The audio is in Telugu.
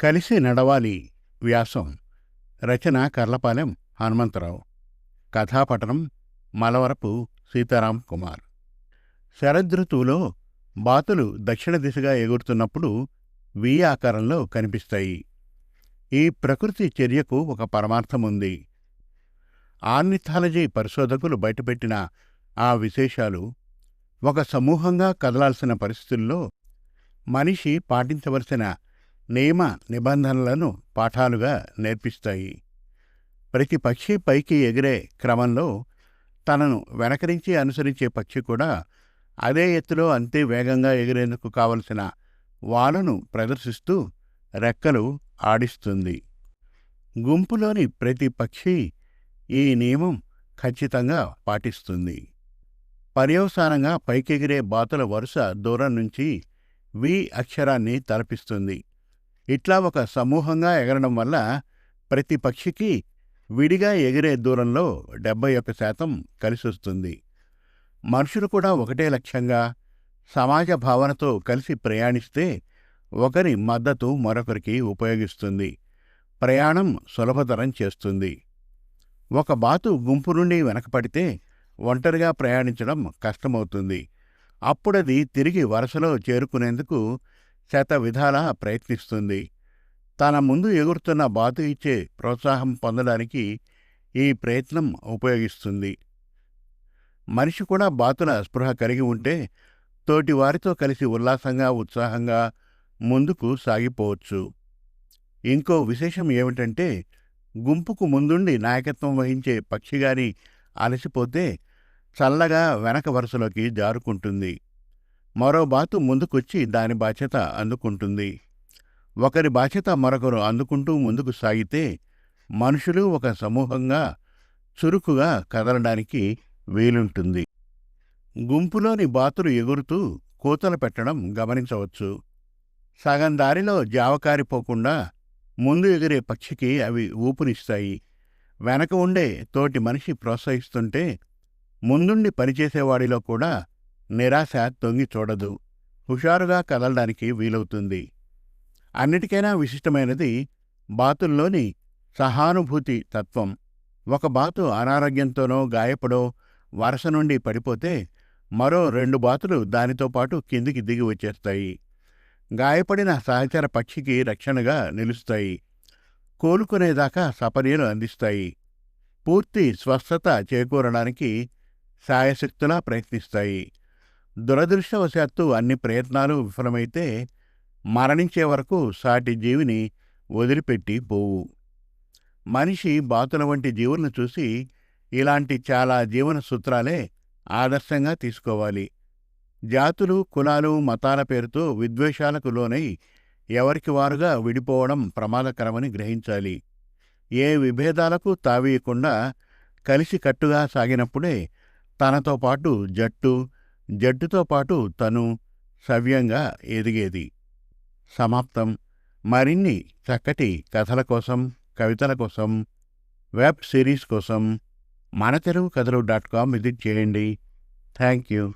కలిసి నడవాలి వ్యాసం. రచన కర్లపాలెం హనుమంతరావు. కథాపఠనం మలవరపు సీతారాం కుమార్. శరదృతువులో బాతులు దక్షిణ దిశగా ఎగురుతున్నప్పుడు వి ఆకారంలో కనిపిస్తాయి. ఈ ప్రకృతి చర్యకు ఒక పరమార్థముంది ఆర్నిథాలజీ పరిశోధకులు బయటపెట్టిన ఆ విశేషాలు ఒక సమూహంగా కదలాల్సిన పరిస్థితుల్లో మనిషి పాటించవలసిన నియమ నిబంధనలను పాఠాలుగా నేర్పిస్తాయి. ప్రతి పక్షి పైకి ఎగిరే క్రమంలో తనను వెనకరించి అనుసరించే పక్షి కూడా అదే ఎత్తులో అంతే వేగంగా ఎగిరేందుకు కావలసిన వాలను ప్రదర్శిస్తూ రెక్కలు ఆడిస్తుంది. గుంపులోని ప్రతి పక్షి ఈ నియమం ఖచ్చితంగా పాటిస్తుంది. పర్యవసానంగా పైకెగిరే బాతుల వరుస దూరం నుంచి వి అక్షరాన్ని తలపిస్తుంది. ఇట్లా ఒక సమూహంగా ఎగరడం వల్ల ప్రతి పక్షికి విడిగా ఎగిరే దూరంలో డెబ్బై ఒక్క శాతం కలిసొస్తుంది మనుషులు కూడా ఒకటే లక్ష్యంగా సమాజ భావనతో కలిసి ప్రయాణిస్తే ఒకరి మద్దతు మరొకరికి ఉపయోగిస్తుంది. ప్రయాణం సులభతరం చేస్తుంది. ఒక బాతు గుంపు నుండి వెనకపడితే ఒంటరిగా ప్రయాణించడం కష్టమవుతుంది. అప్పుడది తిరిగి వరుసలో చేరుకునేందుకు శత విధాలా ప్రయత్నిస్తుంది. తన ముందు ఎగురుతున్న బాతు ఇచ్చే ప్రోత్సాహం పొందడానికి ఈ ప్రయత్నం ఉపయోగిస్తుంది. మనిషి కూడా బాతుల స్పృహ కలిగి ఉంటే తోటి వారితో కలిసి ఉల్లాసంగా ఉత్సాహంగా ముందుకు సాగిపోవచ్చు. ఇంకో విశేషం ఏమిటంటే గుంపుకు ముందుండి నాయకత్వం వహించే పక్షిగాని అలసిపోతే చల్లగా వెనక వరుసలోకి జారుకుంటుంది. మరో బాతు ముందుకొచ్చి దాని బాధ్యత అందుకుంటుంది. ఒకరి బాధ్యత మరొకరు అందుకుంటూ ముందుకు సాగితే మనుషులు ఒక సమూహంగా చురుకుగా కదలడానికి వీలుంటుంది. గుంపులోని బాతులు ఎగురుతూ కూతలు పెట్టడం గమనించవచ్చు. సగం దారిలో జావకారిపోకుండా ముందు ఎగిరే పక్షికి అవి ఊపునిస్తాయి. వెనక ఉండే తోటి మనిషి ప్రోత్సహిస్తుంటే ముందుండి పనిచేసేవాడిలో కూడా నిరాశ తొంగి చూడదు. హుషారుగా కదలడానికి వీలవుతుంది. అన్నిటికైనా విశిష్టమైనది బాతుల్లోని సహానుభూతి తత్వం. ఒక బాతు అనారోగ్యంతోనో గాయపడో వరస నుండి పడిపోతే మరో రెండు బాతులు దానితో పాటు కిందికి దిగి వచ్చేస్తాయి. గాయపడిన సహచర పక్షికి రక్షణగా నిలుస్తాయి. కోలుకునేదాకా సపర్యలు అందిస్తాయి. పూర్తి స్వస్థత చేకూరడానికి సాయశక్తులా ప్రయత్నిస్తాయి. దురదృష్టవశాత్తు అన్ని ప్రయత్నాలు విఫలమైతే మరణించే వరకు సాటి జీవిని వదిలిపెట్టి పోవు. మనిషి బాతుల వంటి జీవులను చూసి ఇలాంటి చాలా జీవన సూత్రాలే ఆదర్శంగా తీసుకోవాలి. జాతులు కులాలు మతాల పేరుతో విద్వేషాలకు లోనై ఎవరికి వారుగా విడిపోవడం ప్రమాదకరమని గ్రహించాలి. ఏ విభేదాలకు తావీయకుండా కలిసికట్టుగా సాగినప్పుడే తనతో పాటు జట్టు జట్టుతో పాటు తను సవ్యంగా ఎదిగేది. సమాప్తం. మరిన్ని చక్కటి కథల కోసం కవితల కోసం వెబ్ సిరీస్ కోసం మన తెలుగు కథలు డాట్ కామ్ విజిట్ చేయండి. Thank you.